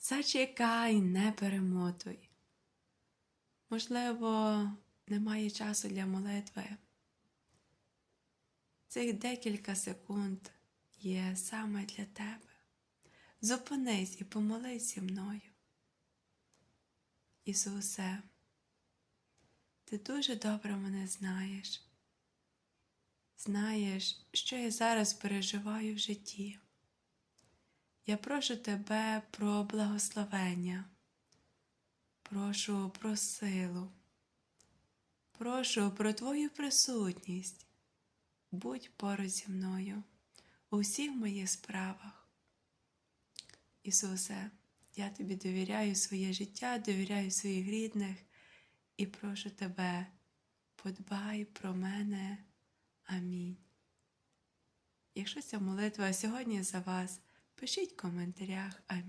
Зачекай, не перемотуй. Можливо, немає часу для молитви. Цих декілька секунд є саме для тебе. Зупинись і помолись зі мною. Ісусе, ти дуже добре мене знаєш. Знаєш, що я зараз переживаю в житті. Я прошу тебе про благословення, прошу про силу, прошу про Твою присутність. Будь поруч зі мною у всіх моїх справах. Ісусе, я тобі довіряю своє життя, довіряю своїх рідних і прошу тебе, подбай про мене. Амінь. Якщо ця молитва сьогодні за вас, пишіть в коментарях Амінь.